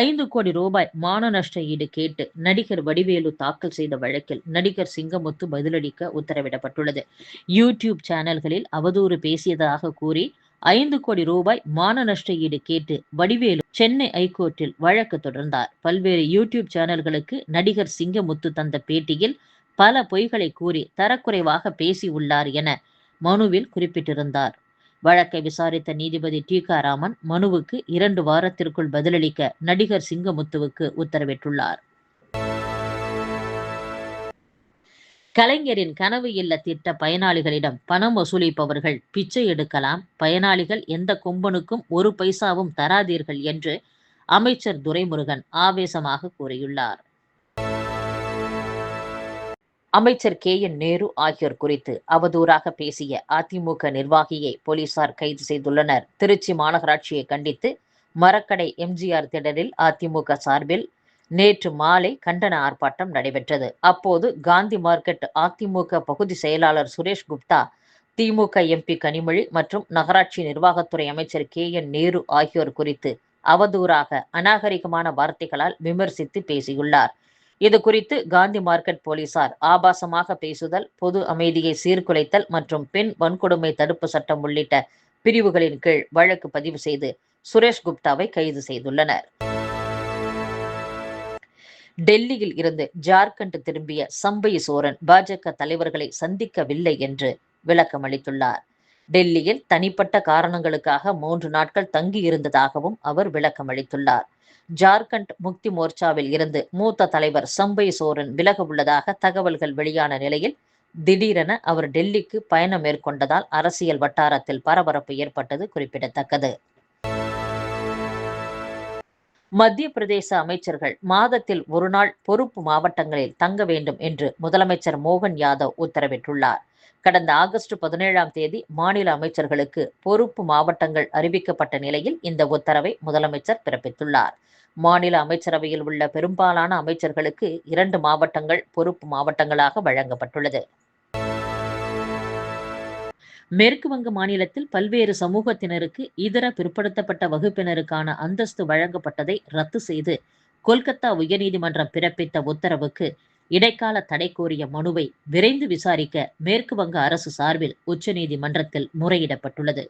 ஐந்து கோடி ரூபாய் மான நஷ்ட ஈடு கேட்டு நடிகர் வடிவேலு தாக்கல் செய்த வழக்கில் நடிகர் சிங்கமுத்து பதிலளிக்க உத்தரவிடப்பட்டுள்ளது. யூடியூப் சேனல்களில் அவதூறு பேசியதாக கூறி ஐந்து கோடி ரூபாய் மான நஷ்ட ஈடு கேட்டு வடிவேலு சென்னை ஐகோர்ட்டில் வழக்கு தொடர்ந்தார். பல்வேறு யூடியூப் சேனல்களுக்கு நடிகர் சிங்கமுத்து தந்த பேட்டியில் பல பொய்களை கூறி தரக்குறைவாக பேசியுள்ளார் என மனுவில் குறிப்பிட்டிருந்தார். வழக்கை விசாரித்த நீதிபதி டிகா ராமன் மனுவுக்கு இரண்டு வாரத்திற்குள் பதிலளிக்க நடிகர் சிங்கமுத்துவுக்கு உத்தரவிட்டுள்ளார். கலைஞரின் கனவு இல்ல திட்ட பயனாளிகளிடம் பணம் வசூலிப்பவர்கள் பிச்சை எடுக்கலாம். பயனாளிகள் எந்த கொம்பனுக்கும் ஒரு பைசாவும் தராதீர்கள் என்று அமைச்சர் துரைமுருகன் ஆவேசமாக கூறியுள்ளார். அமைச்சர் கே. என். நேரு ஆகியோர் குறித்து அவதூறாக பேசிய அதிமுக நிர்வாகியை போலீசார் கைது செய்துள்ளனர். திருச்சி மாநகராட்சியை கண்டித்து மரக்கடை எம்ஜிஆர் திடலில் அதிமுக சார்பில் நேற்று மாலை கண்டன ஆர்ப்பாட்டம் நடைபெற்றது. அப்போது காந்தி மார்க்கெட் அதிமுக பகுதி செயலாளர் சுரேஷ் குப்தா திமுக எம்பி கனிமொழி மற்றும் நகராட்சி நிர்வாகத்துறை அமைச்சர் கே. என். நேரு ஆகியோர் குறித்து அவதூறாக அநாகரிகமான வார்த்தைகளால் விமர்சித்து பேசியுள்ளார். இது குறித்து காந்தி மார்க்கெட் போலீசார் ஆபாசமாக பேசுதல் பொது அமைதியை சீர்குலைத்தல் மற்றும் பெண் வன்கொடுமை தடுப்பு சட்டம் உள்ளிட்ட பிரிவுகளின் கீழ் வழக்கு பதிவு செய்து சுரேஷ் குப்தாவை கைது செய்துள்ளனர். டெல்லியில் இருந்து ஜார்க்கண்ட் திரும்பிய சம்பை சோரன் பாஜக தலைவர்களை சந்திக்கவில்லை என்று விளக்கம் அளித்துள்ளார் டெல்லியில் தனிப்பட்ட காரணங்களுக்காக மூன்று நாட்கள் தங்கி இருந்ததாகவும் அவர் விளக்கம் அளித்துள்ளார். ஜார்க்கண்ட் முக்தி மோர்ச்சாவில் இருந்து மூத்த தலைவர் சம்பை சோரன் விலக உள்ளதாக தகவல்கள் வெளியான நிலையில் திடீரென அவர் டெல்லிக்கு பயணம் மேற்கொண்டதால் அரசியல் வட்டாரத்தில் பரபரப்பு ஏற்பட்டது குறிப்பிடத்தக்கது. மத்திய பிரதேச அமைச்சர்கள் மாதத்தில் ஒரு நாள் பொறுப்பு மாவட்டங்களில் தங்க வேண்டும் என்று முதலமைச்சர் மோகன் யாதவ் உத்தரவிட்டுள்ளார். கடந்த ஆகஸ்ட் பதினேழாம் தேதி மாநில அமைச்சர்களுக்கு பொறுப்பு மாவட்டங்கள் அறிவிக்கப்பட்ட நிலையில் இந்த உத்தரவை முதலமைச்சர் பிறப்பித்துள்ளார். மாநில அமைச்சரவையில் உள்ள பெரும்பாலான அமைச்சர்களுக்கு இரண்டு மாவட்டங்கள் பொறுப்பு மாவட்டங்களாக வழங்கப்பட்டுள்ளது. மேற்கு வங்க மாநிலத்தில் பல்வேறு சமூகத்தினருக்கு இதர பிற்படுத்தப்பட்ட வகுப்பினருக்கான அந்தஸ்து வழங்கப்பட்டதை ரத்து செய்து கொல்கத்தா உயர்நீதிமன்றம் பிறப்பித்த உத்தரவுக்கு இடைக்கால தடை கோரிய மனுவை விரைந்து விசாரிக்க மேற்கு வங்க அரசு சார்பில் உச்சநீதிமன்றத்தில் முறையிடப்பட்டுள்ளது.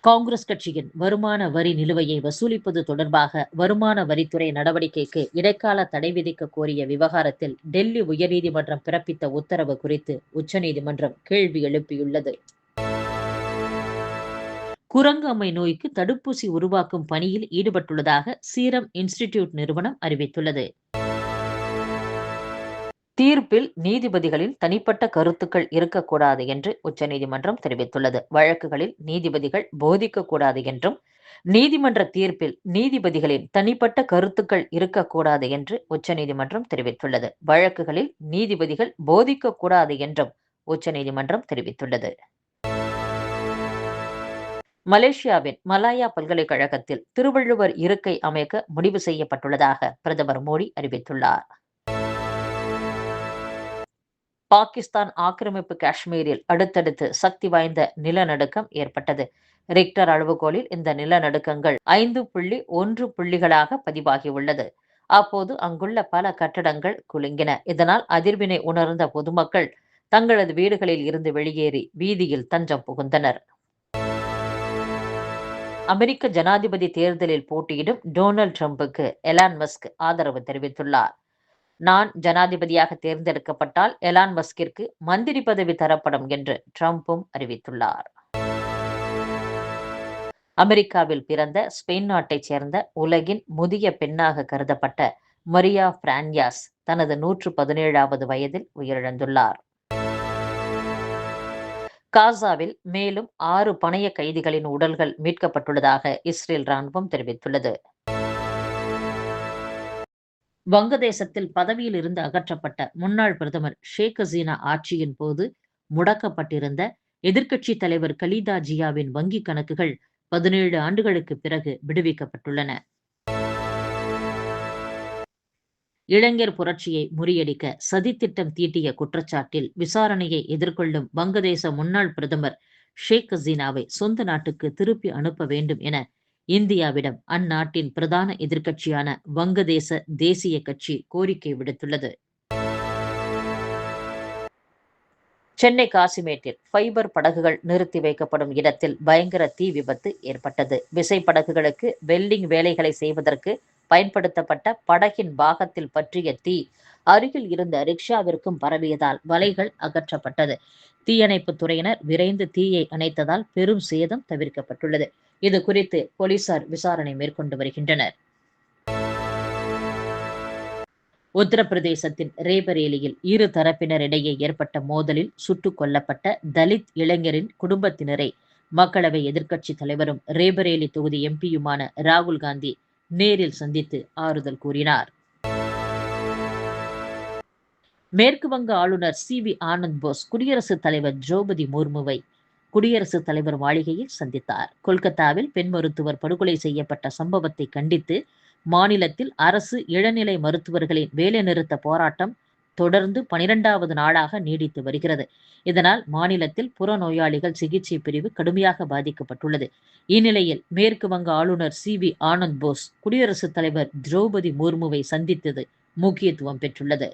காங்கிரஸ் கட்சியின் வருமான வரி நிலுவையை வசூலிப்பது தொடர்பாக வருமான வரித்துறை நடவடிக்கைக்கு இடைக்கால தடை விதிக்க கோரிய விவகாரத்தில் டெல்லி உயர்நீதிமன்றம் பிறப்பித்த உத்தரவு குறித்து உச்சநீதிமன்றம் கேள்வி எழுப்பியுள்ளது. குரங்கு அம்மை நோய்க்கு தடுப்பூசி உருவாக்கும் பணியில் ஈடுபட்டுள்ளதாக சீரம் இன்ஸ்டிடியூட் நிறுவனம் அறிவித்துள்ளது. தீர்ப்பில் நீதிபதிகளின் தனிப்பட்ட கருத்துக்கள் இருக்கக்கூடாது என்று உச்சநீதிமன்றம் தெரிவித்துள்ளது. வழக்குகளில் நீதிபதிகள் போதிக்கக்கூடாது என்றும் நீதிமன்ற தீர்ப்பில் நீதிபதிகளின் தனிப்பட்ட கருத்துக்கள் இருக்கக்கூடாது என்று உச்சநீதிமன்றம் தெரிவித்துள்ளது. வழக்குகளில் நீதிபதிகள் போதிக்கக்கூடாது என்றும் உச்சநீதிமன்றம் தெரிவித்துள்ளது. மலேசியாவின் மலாயா பல்கலைக்கழகத்தில் திருவள்ளுவர் இருக்கை அமைக்க முடிவு செய்யப்பட்டுள்ளதாக பிரதமர் மோடி அறிவித்துள்ளார். பாகிஸ்தான் ஆக்கிரமிப்பு காஷ்மீரில் அடுத்தடுத்து சக்தி வாய்ந்த நிலநடுக்கம் ஏற்பட்டது. ரிக்டர் அளவுகோலில் இந்த நிலநடுக்கங்கள் ஐந்து புள்ளி ஒன்று புள்ளிகளாக பதிவாகியுள்ளது. அப்போது அங்குள்ள பல கட்டடங்கள் குலுங்கின. இதனால் அதிர்வினை உணர்ந்த பொதுமக்கள் தங்களது வீடுகளில் இருந்து வெளியேறி வீதியில் தஞ்சம் புகுந்தனர். அமெரிக்க ஜனாதிபதி தேர்தலில் போட்டியிடும் டொனால்ட் ட்ரம்புக்கு எலான் மஸ்க் ஆதரவு தெரிவித்துள்ளார். நான் ஜனாதிபதியாக தேர்ந்தெடுக்கப்பட்டால் எலான் மஸ்கிற்கு மந்திரி பதவி தரப்படும் என்று ட்ரம்ப்பும் அறிவித்துள்ளார். அமெரிக்காவில் பிறந்த ஸ்பெயின் நாட்டைச் சேர்ந்த உலகின் முதிய பெண்ணாக கருதப்பட்ட மரியா பிரான்யாஸ் தனது நூற்று பதினேழாவது வயதில் உயிரிழந்துள்ளார். காசாவில் மேலும் ஆறு பணைய கைதிகளின் உடல்கள் மீட்கப்பட்டுள்ளதாக இஸ்ரேல் ராணுவம் தெரிவித்துள்ளது. வங்கதேசத்தில் பதவியில் இருந்து அகற்றப்பட்ட முன்னாள் பிரதமர் ஷேக் ஹசீனா ஆட்சியின் போது முடக்கப்பட்டிருந்த எதிர்க்கட்சி தலைவர் கலிதா ஜியாவின் வங்கி கணக்குகள் பதினேழு ஆண்டுகளுக்கு பிறகு விடுவிக்கப்பட்டுள்ளன. இளைஞர் புரட்சியை முறியடிக்க சதித்திட்டம் தீட்டிய குற்றச்சாட்டில் விசாரணையை எதிர்கொள்ளும் வங்கதேச முன்னாள் பிரதமர் ஷேக் ஹசீனாவை சொந்த நாட்டுக்கு திருப்பி அனுப்ப வேண்டும் என இந்தியாவிடம் அந்நாட்டின் பிரதான எதிர்க்கட்சியான வங்கதேச தேசிய கட்சி கோரிக்கை விடுத்துள்ளது. சென்னை காசிமேட்டில் ஃபைபர் படகுகள் நிறுத்தி வைக்கப்படும் இடத்தில் பயங்கர தீ விபத்து ஏற்பட்டது. விசை படகுகளுக்கு வெல்டிங் வேலைகளை செய்வதற்கு பயன்படுத்தப்பட்ட படகின் பாகத்தில் பற்றிய தீ அருகில் இருந்த ரிக்ஷாவிற்கும் பரவியதால் வலைகள் அகற்றப்பட்டது. தீயணைப்பு துறையினர் விரைந்து தீயை அணைத்ததால் பெரும் சேதம் தவிர்க்கப்பட்டுள்ளது. இது குறித்து போலீசார் விசாரணை மேற்கொண்டு வருகின்றனர். உத்தரப்பிரதேசத்தின் ரேபரேலியில் இரு தரப்பினரிடையே ஏற்பட்ட மோதலில் சுட்டுக் கொல்லப்பட்ட தலித் இளைஞரின் குடும்பத்தினரை மக்களவை எதிர்க்கட்சி தலைவரும் ரேபரேலி தொகுதி எம்பியுமான ராகுல் காந்தி நேரில் சந்தித்து ஆறுதல் கூறினார். மேற்கு வங்க ஆளுநர் சி வி ஆனந்த் போஸ் குடியரசுத் தலைவர் திரௌபதி முர்முவை குடியரசுத் தலைவர் மாளிகையில் சந்தித்தார். கொல்கத்தாவில் பெண் மருத்துவர் படுகொலை செய்யப்பட்ட சம்பவத்தை கண்டித்து மாநிலத்தில் அரசு இளநிலை மருத்துவர்களின் வேலைநிறுத்த போராட்டம் தொடர்ந்து பனிரெண்டாவது நாளாக நீடித்து வருகிறது. இதனால் மாநிலத்தில் புறநோயாளிகள் சிகிச்சை பிரிவு கடுமையாக பாதிக்கப்பட்டுள்ளது. இந்நிலையில் மேற்கு வங்க ஆளுநர் சி வி ஆனந்த் போஸ் குடியரசுத் தலைவர் திரௌபதி முர்முவை சந்தித்தது முக்கியத்துவம் பெற்றுள்ளது.